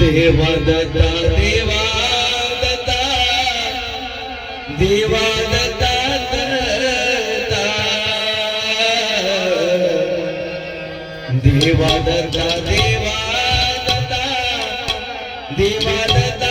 देवा दत्ता देवा दत्ता देवा दत्ता देवा दत्ता देवा दत्ता देवा दत्ता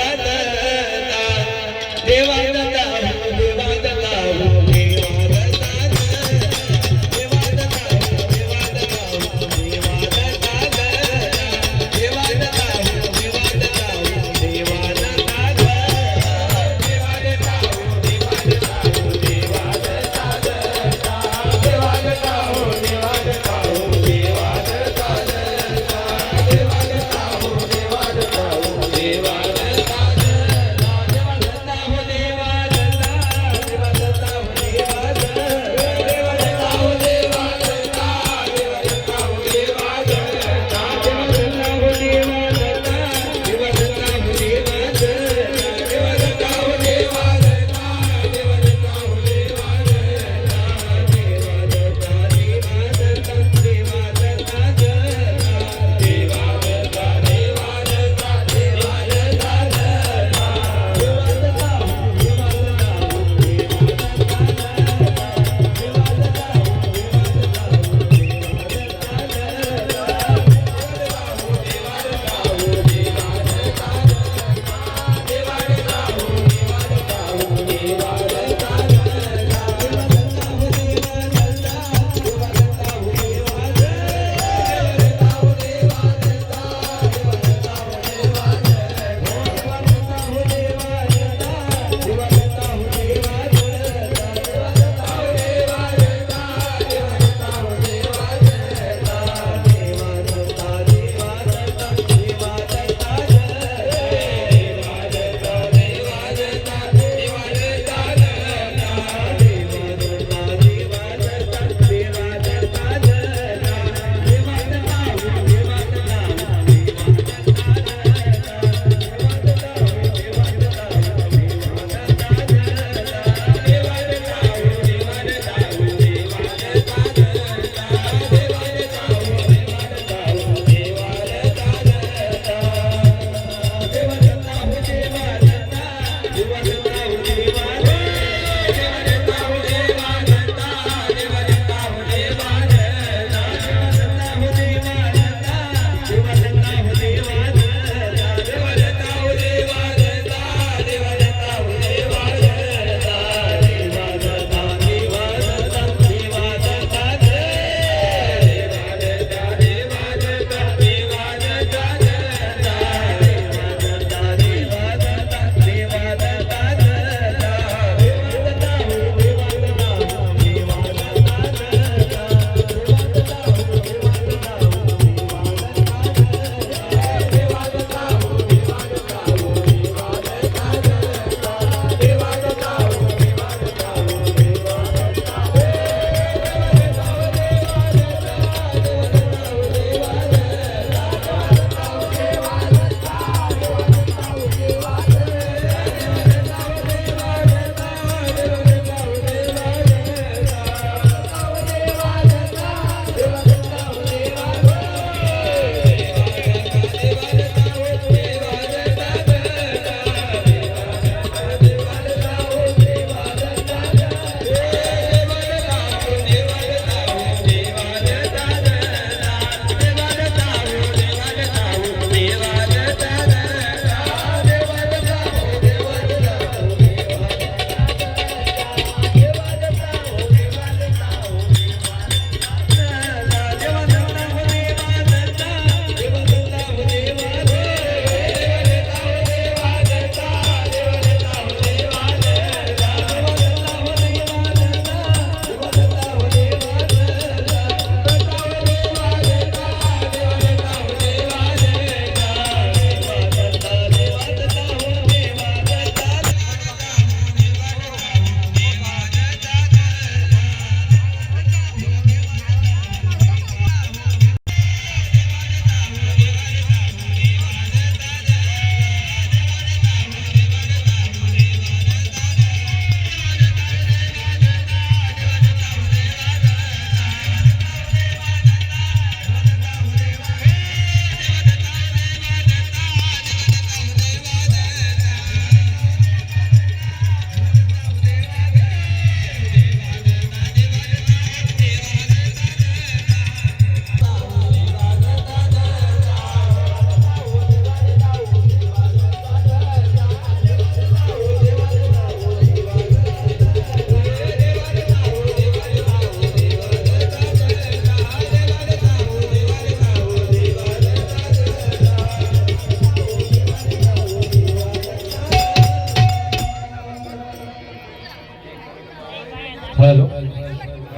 हॅलो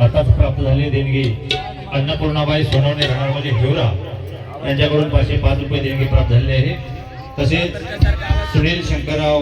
आताच प्राप्त झाली देणगी. अन्नपूर्णाबाई सोनवणे राहणार म्हणजे हिवरा. यांच्याकडून पाचशे पाच रुपये देणगी प्राप्त झालेली आहे. तसेच सुनील शंकरराव